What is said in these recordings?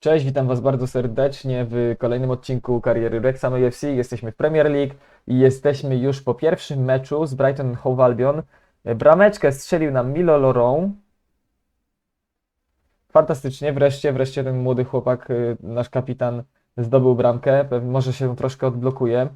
Cześć, witam Was bardzo serdecznie w kolejnym odcinku kariery Wrexham AFC. Jesteśmy w Premier League i jesteśmy już po pierwszym meczu z Brighton Hove Albion. Brameczkę strzelił nam Milo Laurent. Fantastycznie, wreszcie, wreszcie ten młody chłopak, y, nasz kapitan, zdobył bramkę. Może się troszkę odblokuje.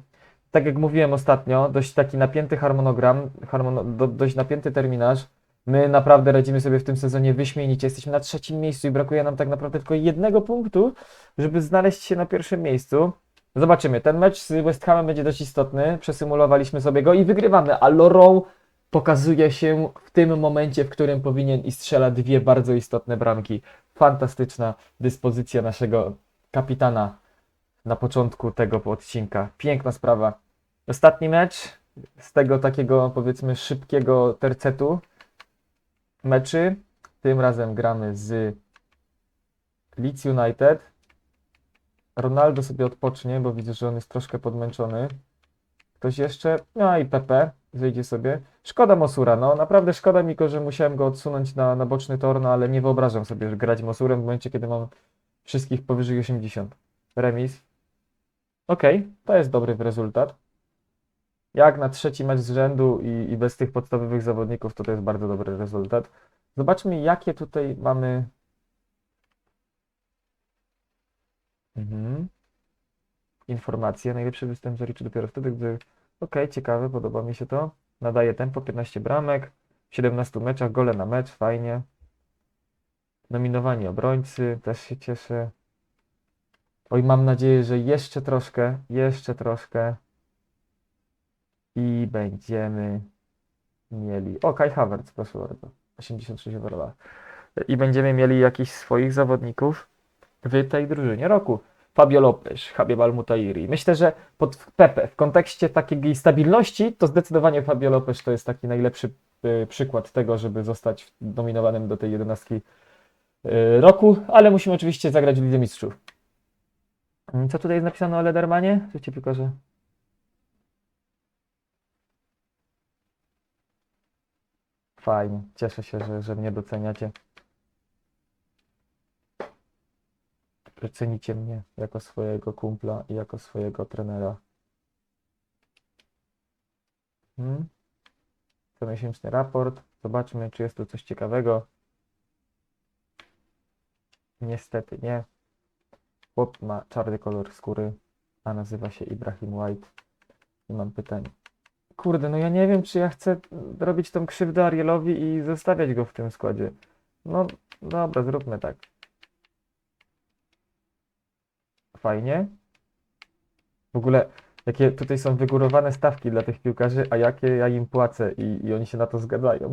Tak jak mówiłem ostatnio, dość taki napięty harmonogram, harmono, do, dość napięty terminarz. My naprawdę radzimy sobie w tym sezonie wyśmienicie. Jesteśmy na trzecim miejscu i brakuje nam tak naprawdę tylko jednego punktu, żeby znaleźć się na pierwszym miejscu. Zobaczymy. Ten mecz z West Hamem będzie dość istotny. Przesymulowaliśmy sobie go i wygrywamy, a Laurent pokazuje się w tym momencie, w którym powinien i strzela dwie bardzo istotne bramki. Fantastyczna dyspozycja naszego kapitana na początku tego odcinka. Piękna sprawa. Ostatni mecz z tego takiego powiedzmy szybkiego tercetu meczy. Tym razem gramy z Leeds United. Ronaldo sobie odpocznie, bo widzę, że on jest troszkę podmęczony. Ktoś jeszcze? No i Pepe zejdzie sobie. Szkoda Mosura, no naprawdę szkoda mi że musiałem go odsunąć na, na boczny tor, no ale nie wyobrażam sobie że grać Mosurem w momencie, kiedy mam wszystkich powyżej 80. Remis. Okej, to jest dobry rezultat. Jak na trzeci mecz z rzędu i, i bez tych podstawowych zawodników, to to jest bardzo dobry rezultat. Zobaczmy, jakie tutaj mamy. Mhm. Informacje. Najlepszy występ zaliczy dopiero wtedy, gdy. Okej, ciekawe, podoba mi się to. Nadaje tempo, 15 bramek, w 17 meczach, gole na mecz, fajnie. Nominowani obrońcy, też się cieszę. Oj, mam nadzieję, że jeszcze troszkę, jeszcze troszkę. I będziemy mieli. O, Kai Havertz, proszę bardzo. 86 overalla. I będziemy mieli jakichś swoich zawodników w tej drużynie roku. Fabio Lopez, Habib Al-Mutairi. Myślę, że pod Pepe, w kontekście takiej stabilności, to zdecydowanie Fabio Lopez to jest taki najlepszy y, przykład tego, żeby zostać dominowanym do tej jedenastki y, roku, ale musimy oczywiście zagrać w Lidze Mistrzów. Mm, Co tutaj jest napisane o Ledermanie? Słuchajcie, tylko że Fajnie, cieszę się, że, że mnie doceniacie. Że cenicie mnie jako swojego kumpla i jako swojego trenera. Hmm? Comiesięczny raport. Zobaczmy, czy jest tu coś ciekawego. Niestety nie. Chłop ma czarny kolor skóry, a nazywa się Ibrahim White. I mam pytanie. Kurde, no ja nie wiem, czy ja chcę robić tą krzywdę Arielowi i zostawiać go w tym składzie. No, dobra, zróbmy tak. Fajnie. W ogóle, jakie tutaj są wygórowane stawki dla tych piłkarzy, a jakie ja im płacę i, i oni się na to zgadzają.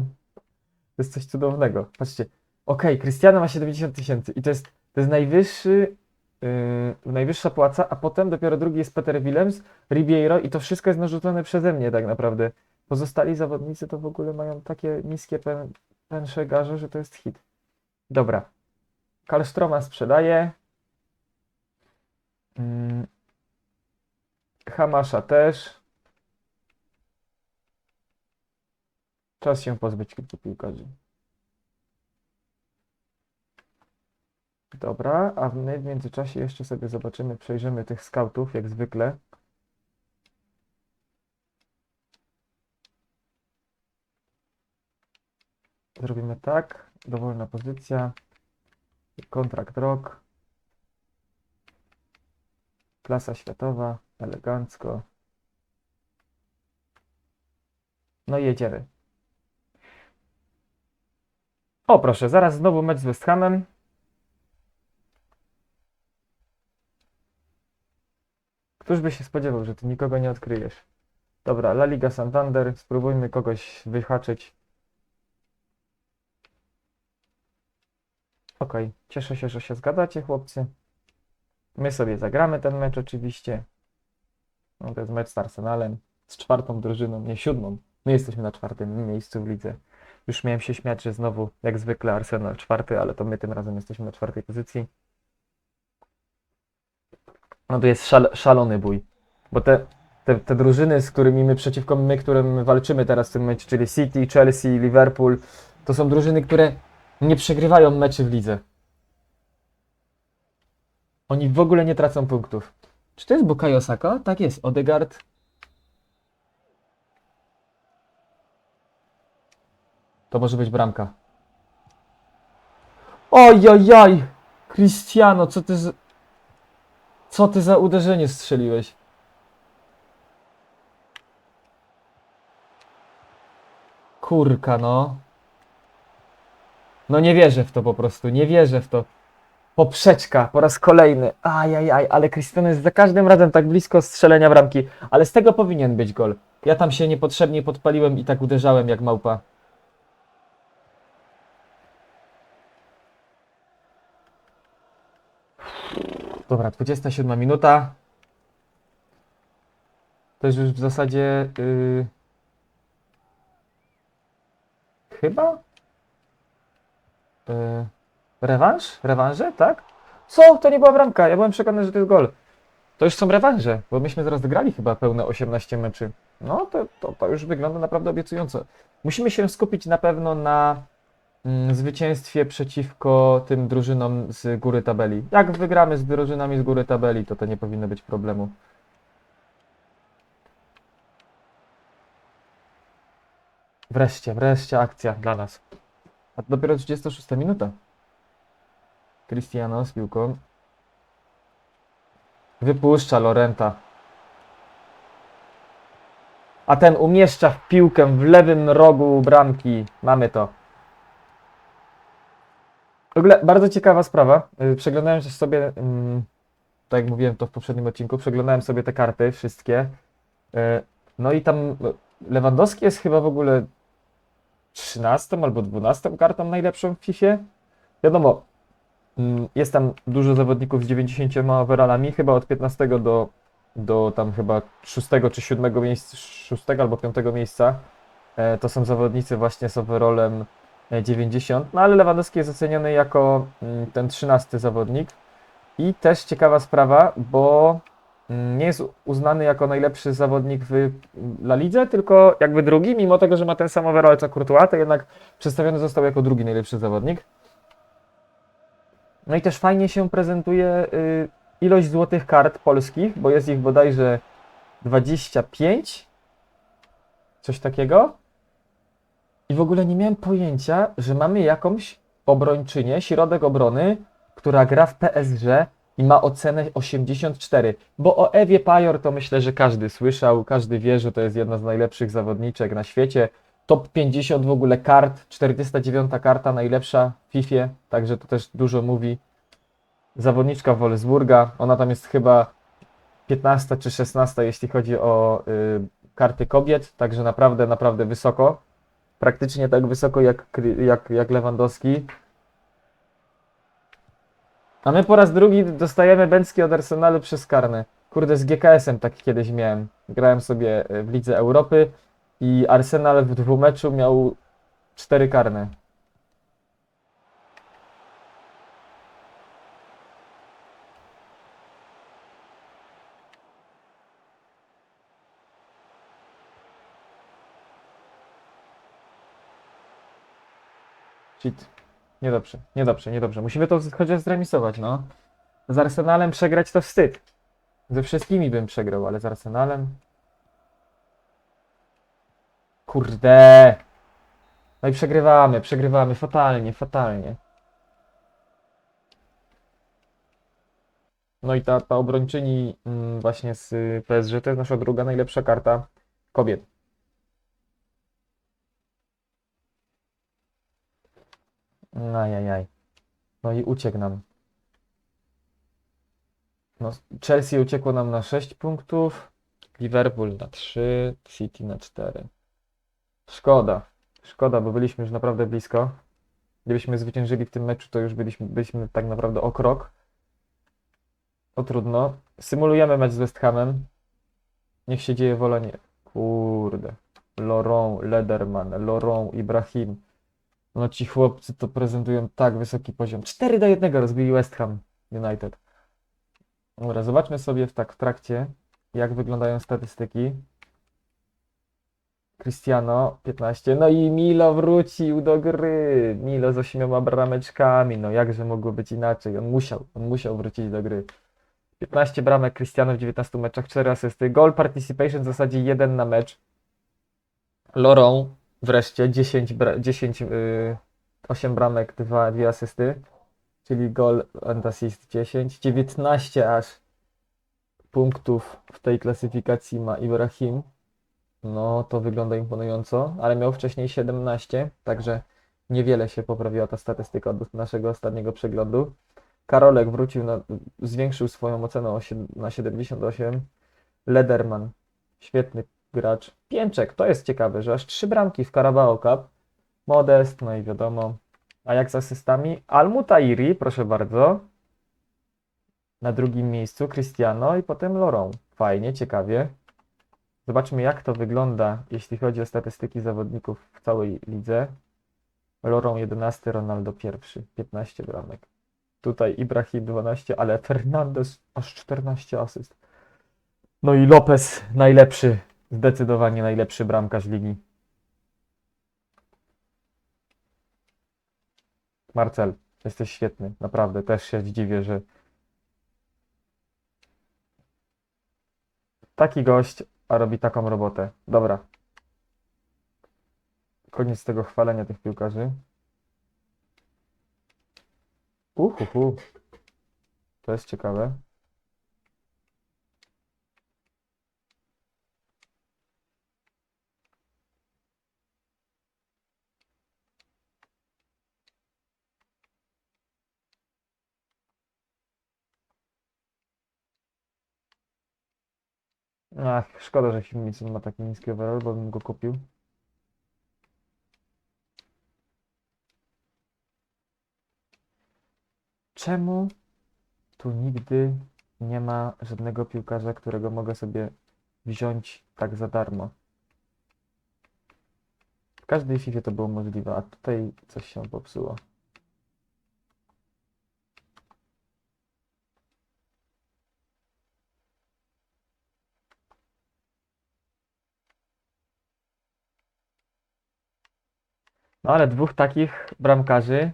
To jest coś cudownego. Patrzcie, okej, Cristiano ma 70 tysięcy i to jest, to jest najwyższy, yy, najwyższa płaca, a potem dopiero drugi jest Peter Willems, Ribeiro i to wszystko jest narzucone przeze mnie tak naprawdę. Pozostali zawodnicy to w ogóle mają takie niskie pen, pensze garze, że to jest hit. Dobra. Karlstroma sprzedaje. Mm. Hamasza też. Czas się pozbyć kilku piłkarzy. Dobra, a my w międzyczasie jeszcze sobie zobaczymy, przejrzymy tych skautów, jak zwykle. Zrobimy tak, dowolna pozycja, kontrakt rok, klasa światowa, elegancko. No i jedziemy. O proszę, zaraz znowu mecz z West Hamem. Któż by się spodziewał, że ty nikogo nie odkryjesz? Dobra, La Liga Santander, spróbujmy kogoś wyhaczyć. Okej, cieszę się, że się zgadzacie, chłopcy. My sobie zagramy ten mecz oczywiście. No, to jest mecz z Arsenalem, z czwartą drużyną, nie siódmą. My jesteśmy na czwartym miejscu w lidze. Już miałem się śmiać, że znowu, jak zwykle, Arsenal czwarty, ale to my tym razem jesteśmy na czwartej pozycji. No to jest szal, szalony bój. Bo te, te, te drużyny, z którymi my przeciwko my, którym walczymy teraz w tym meczu, czyli City, Chelsea, Liverpool, to są drużyny, które nie przegrywają meczy w lidze. Oni w ogóle nie tracą punktów. Czy to jest Bukayo Saka? Tak jest, Odegaard. To może być bramka. Ojojoj! Cristiano, co ty z... Co ty za uderzenie strzeliłeś? Kurka, no. No nie wierzę w to po prostu, nie wierzę w to. Poprzeczka po raz kolejny. Ajajaj, ale Cristiano jest za każdym razem tak blisko strzelenia bramki. Ale z tego powinien być gol. Ja tam się niepotrzebnie podpaliłem i tak uderzałem jak małpa. Dobra, 27 minuta. To jest już w zasadzie. Yy... Chyba? Yy... Rewanż? Rewanże, tak? Co? To nie była bramka. Ja byłem przekonany, że to jest gol. To już są rewanże, bo myśmy zaraz wygrali chyba pełne 18 meczy. No, to, to, to już wygląda naprawdę obiecująco. Musimy się skupić na pewno na zwycięstwie przeciwko tym drużynom z góry tabeli. Jak wygramy z drużynami z góry tabeli, to to nie powinno być problemu. Wreszcie, wreszcie akcja dla nas. A dopiero 36 minuta. Cristiano z piłką. Wypuszcza Lorenta. A ten umieszcza w piłkę w lewym rogu bramki. Mamy to. W ogóle bardzo ciekawa sprawa. Y, Przeglądałem sobie, mm, tak jak mówiłem to w poprzednim odcinku, przeglądałem sobie te karty wszystkie. Y, No i tam y, Lewandowski jest chyba w ogóle 13 albo 12 kartą najlepszą w FIFA. Wiadomo, mm, jest tam dużo zawodników z 90 overallami, chyba od 15 do, do tam chyba 6 czy 7 miejsca, 6 albo 5 miejsca. To są zawodnicy właśnie z overallem 90, no ale Lewandowski jest oceniony jako mm, ten 13 zawodnik. I też ciekawa sprawa, bo mm, nie jest uznany jako najlepszy zawodnik w La Lidze, tylko jakby drugi, mimo tego, że ma ten sam overall co Courtois, to jednak przedstawiony został jako drugi najlepszy zawodnik. No i też fajnie się prezentuje y, ilość złotych kart polskich, bo jest ich bodajże 25, coś takiego. I w ogóle nie miałem pojęcia, że mamy jakąś obrończynię, środek obrony, która gra w PSG i ma ocenę 84. Bo o Ewie Pajor to myślę, że każdy słyszał, każdy wie, że to jest jedna z najlepszych zawodniczek na świecie. Top 50 w ogóle kart, 49 karta najlepsza w FIFA, także to też dużo mówi. Zawodniczka Wolfsburga, ona tam jest chyba 15 czy 16, jeśli chodzi o y, karty kobiet, także naprawdę, naprawdę wysoko. Praktycznie tak wysoko jak, jak, jak Lewandowski. A my po raz drugi dostajemy Bęcki od Arsenalu przez karne. Kurde, z GKS-em tak kiedyś miałem. Grałem sobie y, w Lidze Europy i Arsenal w dwumeczu miał cztery karne. Shit. Niedobrze, niedobrze, niedobrze. Musimy to chociaż zremisować, no. Z Arsenalem przegrać to wstyd. Ze wszystkimi bym przegrał, ale z Arsenalem... Kurde. No i przegrywamy, przegrywamy fatalnie, fatalnie. No i ta, ta obrończyni mm, właśnie z PSG to jest nasza druga najlepsza karta kobiet. Ajajaj. No i uciekł nam. No, Chelsea uciekło nam na 6 punktów, Liverpool na 3, City na 4. Szkoda. Szkoda, bo byliśmy już naprawdę blisko. Gdybyśmy zwyciężyli w tym meczu, to już byliśmy, byliśmy tak naprawdę o krok. O trudno. Symulujemy mecz z West Hamem. Niech się dzieje wola nie. Kurde. Laurent, Lederman, Laurent, Ibrahim. No ci chłopcy to prezentują tak wysoki poziom. 4 do 1 rozbili West Ham United. Dobra, zobaczmy sobie w, tak w trakcie, jak wyglądają statystyki. Cristiano 15. No i Milo wrócił do gry. Milo z ośmioma brameczkami. No jakże mogło być inaczej? On musiał, on musiał wrócić do gry. 15 bramek Cristiano w 19 meczach, 4 asysty. Goal participation w zasadzie 1 na mecz. Lorą wreszcie 10, bra- 10 yy, 8 bramek, 2, 2 asysty. Czyli gol and assist 10. 19 aż punktów w tej klasyfikacji ma Ibrahim. No, to wygląda imponująco, ale miał wcześniej 17, także niewiele się poprawiła ta statystyka od naszego ostatniego przeglądu. Karolek wrócił, na, zwiększył swoją ocenę na 78. Lederman, świetny gracz. Pięczek, to jest ciekawe, że aż trzy bramki w Carabao Cup. Modest, no i wiadomo. A jak z asystami? Almutairi, proszę bardzo. Na drugim miejscu Cristiano i potem Lorą. Fajnie, ciekawie. Zobaczmy, jak to wygląda, jeśli chodzi o statystyki zawodników w całej lidze. Lorą 11, Ronaldo pierwszy, 15 bramek. Tutaj Ibrahim 12, ale Fernandez aż 14 asyst. No i Lopez najlepszy, zdecydowanie najlepszy bramkarz ligi. Marcel, jesteś świetny, naprawdę. Też się zdziwię, że taki gość, a robi taką robotę. Dobra. Koniec tego chwalenia tych piłkarzy. Uhuhu. To jest ciekawe. Ach, szkoda, że Himilson ma taki niski overall, bo bym go kupił. Czemu tu nigdy nie ma żadnego piłkarza, którego mogę sobie wziąć tak za darmo? W każdej FIFA to było możliwe, a tutaj coś się popsuło. No ale dwóch takich bramkarzy,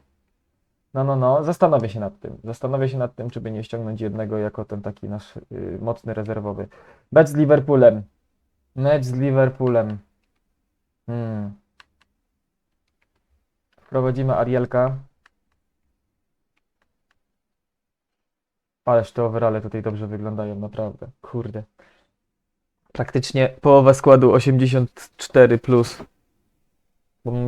no no no, zastanowię się nad tym. Zastanowię się nad tym, czy by nie ściągnąć jednego jako ten taki nasz y, mocny rezerwowy. Mecz z Liverpoolem. Mecz z Liverpoolem. Hmm. Wprowadzimy Arielka. Ależ te overale tutaj dobrze wyglądają, naprawdę. Kurde. Praktycznie połowa składu 84 plus.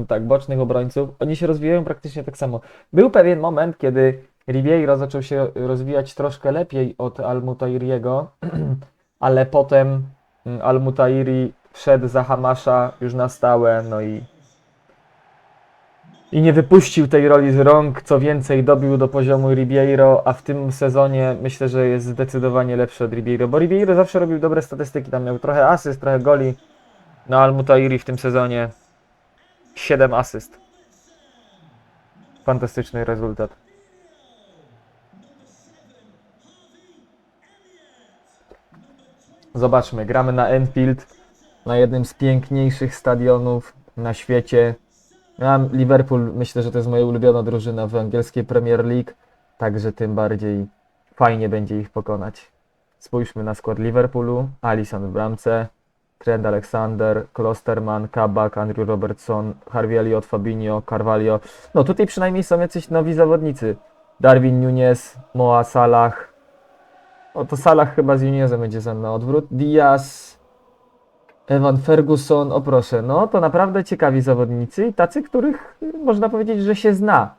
Tak, bocznych obrońców, oni się rozwijają praktycznie tak samo. Był pewien moment, kiedy Ribeiro zaczął się rozwijać troszkę lepiej od Almutairiego, ale potem mm, Almutairi wszedł za Hamasza już na stałe, no i i nie wypuścił tej roli z rąk, co więcej dobił do poziomu Ribeiro, a w tym sezonie myślę, że jest zdecydowanie lepszy od Ribeiro, bo Ribeiro zawsze robił dobre statystyki, tam miał trochę asyst, trochę goli, no Almutairi w tym sezonie 7 asyst. Fantastyczny rezultat. Zobaczmy, gramy na Enfield, na jednym z piękniejszych stadionów na świecie. Ja, Liverpool, myślę, że to jest moja ulubiona drużyna w angielskiej Premier League, także tym bardziej fajnie będzie ich pokonać. Spójrzmy na skład Liverpoolu. Alisson w bramce, Trent Alexander, Klosterman, Kabak, Andrew Robertson, Harvey Elliott, Fabinho, Carvalho. No tutaj przynajmniej są jacyś nowi zawodnicy. Darwin Nunez, Moa Salah. O to Salah chyba z Nunezem będzie ze mną odwrót. Diaz, Evan Ferguson, o proszę, no to naprawdę ciekawi zawodnicy i tacy, których y, można powiedzieć, że się zna.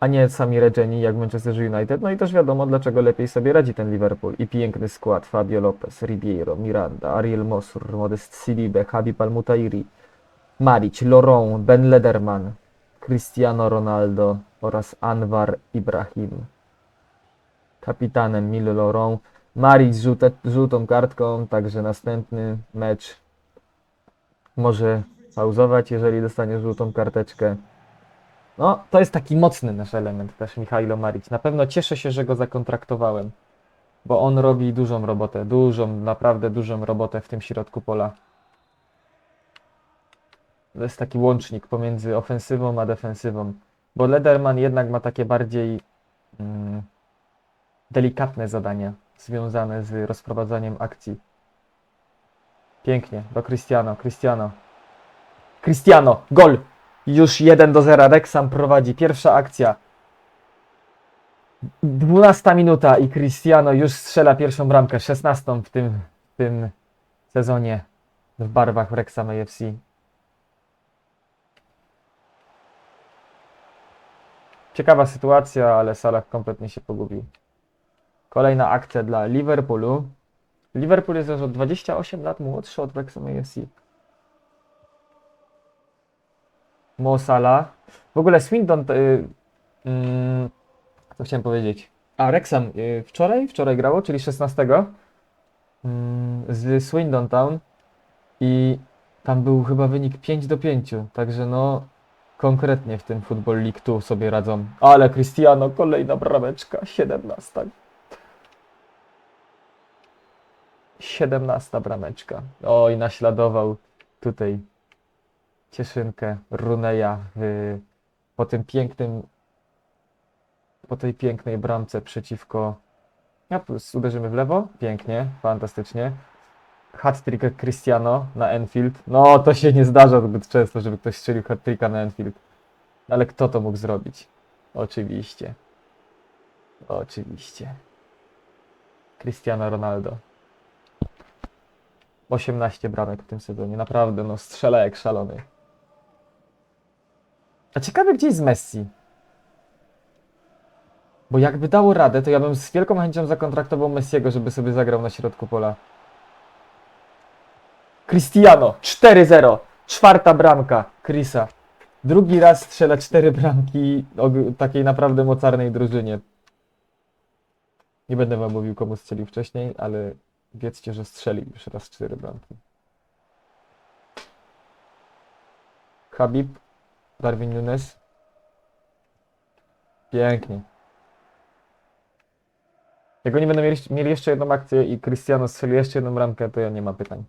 A nie sami Regeni jak Manchester United. No i też wiadomo, dlaczego lepiej sobie radzi ten Liverpool. I piękny skład. Fabio Lopez, Ribeiro, Miranda, Ariel Mosur, Modest Silibe, Habib Almutairi, Maric, Laurent, Ben Lederman, Cristiano Ronaldo oraz Anwar Ibrahim. Kapitanem Mil Laurent. Maric z żółtą kartką, także następny mecz może pauzować, jeżeli dostanie żółtą karteczkę. No, to jest taki mocny nasz element też, Michailo Maric. Na pewno cieszę się, że go zakontraktowałem. bo on robi dużą robotę, dużą, naprawdę dużą robotę w tym środku pola. To jest taki łącznik pomiędzy ofensywą a defensywą, bo Lederman jednak ma takie bardziej mm, delikatne zadania związane z rozprowadzaniem akcji. Pięknie, do Cristiano, Cristiano. Cristiano, gol! Już 1 do 0, Rexham prowadzi, pierwsza akcja. 12 minuta i Cristiano już strzela pierwszą bramkę, 16 w tym, w tym sezonie w barwach Wrexham AFC. Ciekawa sytuacja, ale Salah kompletnie się pogubił. Kolejna akcja dla Liverpoolu. Liverpool jest już o 28 lat młodszy od Wrexham AFC. Mo Salah. W ogóle Swindon... Y, mm, co chciałem powiedzieć? A, Wrexham y, wczoraj? Wczoraj grało, czyli 16. Mm, z Swindon Town. I tam był chyba wynik 5 do 5. Także no, konkretnie w tym Football League tu sobie radzą. Ale Cristiano, kolejna brameczka, 17. 17 brameczka. Oj, naśladował tutaj Cieszynkę Runeja w, po tym pięknym po tej pięknej bramce przeciwko ja uderzymy w lewo, pięknie, fantastycznie. Hat-trick Cristiano na Enfield. No to się nie zdarza zbyt często, żeby ktoś strzelił hat-tricka na Enfield. Ale kto to mógł zrobić? Oczywiście. Oczywiście. Cristiano Ronaldo. 18 bramek w tym sezonie, naprawdę, no strzela jak szalony. A ciekawe gdzie jest Messi? Bo jakby dało radę, to ja bym z wielką chęcią zakontraktował Messiego, żeby sobie zagrał na środku pola. Cristiano, 4-0, czwarta bramka Chrisa. Drugi raz strzela cztery bramki takiej naprawdę mocarnej drużynie. Nie będę wam mówił komu strzelił wcześniej, ale wiedzcie, że strzelił już raz cztery bramki. Habib, Darwin Nunes. Pięknie. Jak oni będą mieli, mieli jeszcze jedną akcję i Cristiano strzeli jeszcze jedną bramkę, to ja nie ma pytań.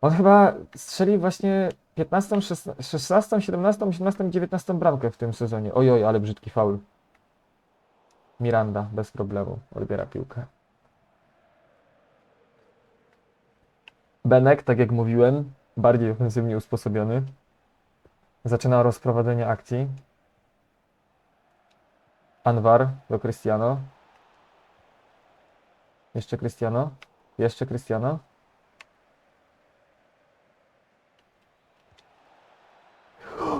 On chyba strzelił właśnie 15, 16, 16, 17, 18 i 19 bramkę w tym sezonie. Ojoj, ale brzydki faul. Miranda bez problemu odbiera piłkę. Benek, tak jak mówiłem, bardziej ofensywnie usposobiony. Zaczyna rozprowadzenie akcji. Anwar do Cristiano. Jeszcze Cristiano. Jeszcze Cristiano.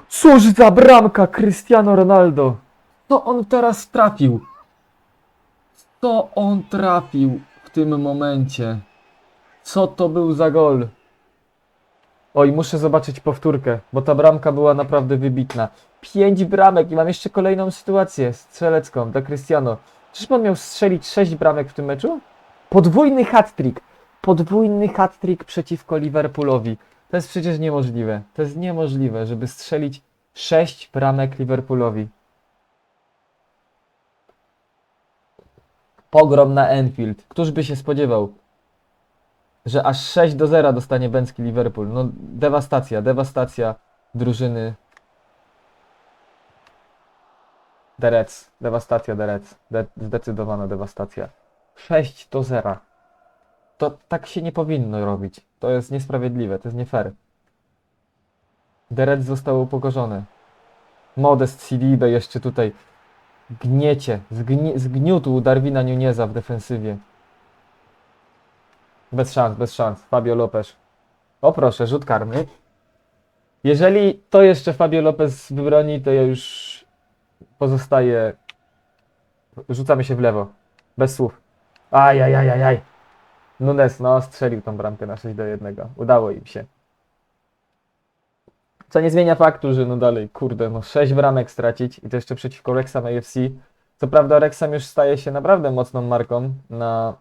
Cóż za bramka Cristiano Ronaldo! Co on teraz trafił? Co on trafił w tym momencie? Co to był za gol? Oj, muszę zobaczyć powtórkę, bo ta bramka była naprawdę wybitna. Pięć bramek i mam jeszcze kolejną sytuację strzelecką dla Cristiano. Czyż on miał strzelić sześć bramek w tym meczu? Podwójny hat-trick. Podwójny hat-trick przeciwko Liverpoolowi. To jest przecież niemożliwe. To jest niemożliwe, żeby strzelić sześć bramek Liverpoolowi. Pogrom na Enfield. Któż by się spodziewał? Że aż 6 do 0 dostanie bęcki Liverpool. No dewastacja, dewastacja drużyny The Reds. Dewastacja. De zdecydowana dewastacja. 6 do 0. To tak się nie powinno robić. To jest niesprawiedliwe, to jest nie fair. The Reds zostały. Modest Sidibe jeszcze tutaj gniecie, zgni zgniótł Darwina Nuneza w defensywie. Bez szans, bez szans. Fabio Lopez. O proszę, rzut karny. Jeżeli to jeszcze Fabio Lopez wybroni, to ja już pozostaję. Rzucamy się w lewo. Bez słów. Ajajajajaj. Nunes, no, strzelił tą bramkę na 6 do 1. Udało im się. Co nie zmienia faktu, że no dalej, kurde, no 6 bramek stracić i to jeszcze przeciwko Wrexham AFC. Co prawda Wrexham już staje się naprawdę mocną marką na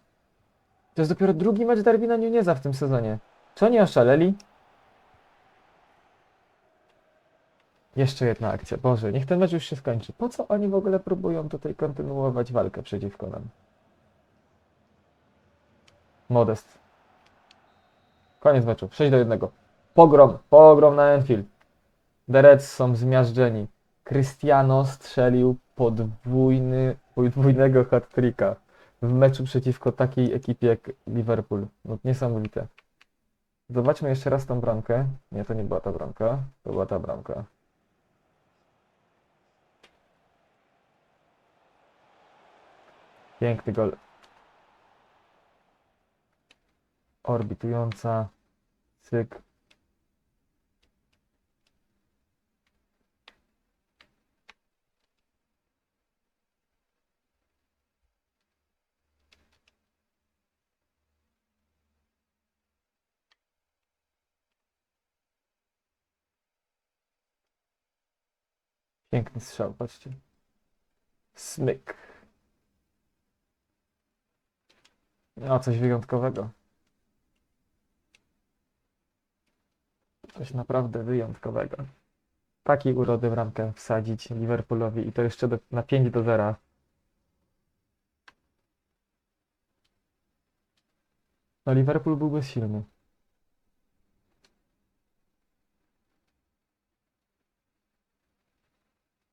to jest dopiero drugi mecz Darwina Nuneza w tym sezonie. Czy oni oszaleli? Jeszcze jedna akcja. Boże, niech ten mecz już się skończy. Po co oni w ogóle próbują tutaj kontynuować walkę przeciwko nam? Modest. Koniec meczu. 6 do 1. Pogrom, pogrom na Enfield. The Reds są zmiażdżeni. Cristiano strzelił podwójny, podwójnego hat-tricka w meczu przeciwko takiej ekipie jak Liverpool. No, niesamowite. Zobaczmy jeszcze raz tą bramkę. Nie, to nie była ta bramka. To była ta bramka. Piękny gol. Orbitująca. Cyk. Piękny strzał, patrzcie. Smyk. No, coś wyjątkowego. Coś naprawdę wyjątkowego. Takiej urody w ramkę wsadzić Liverpoolowi i to jeszcze do, na 5 do 0. No Liverpool był bezsilny.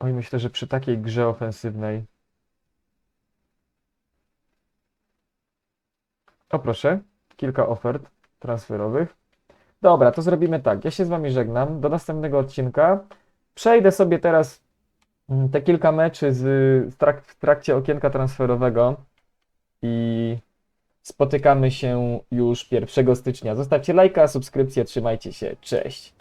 Oj, myślę, że przy takiej grze ofensywnej. O proszę, kilka ofert transferowych. Dobra, to zrobimy tak. Ja się z Wami żegnam. Do następnego odcinka. Przejdę sobie teraz mm, te kilka meczy z, z trak, w trakcie okienka transferowego i spotykamy się już 1 stycznia. Zostawcie lajka, subskrypcję, trzymajcie się. Cześć.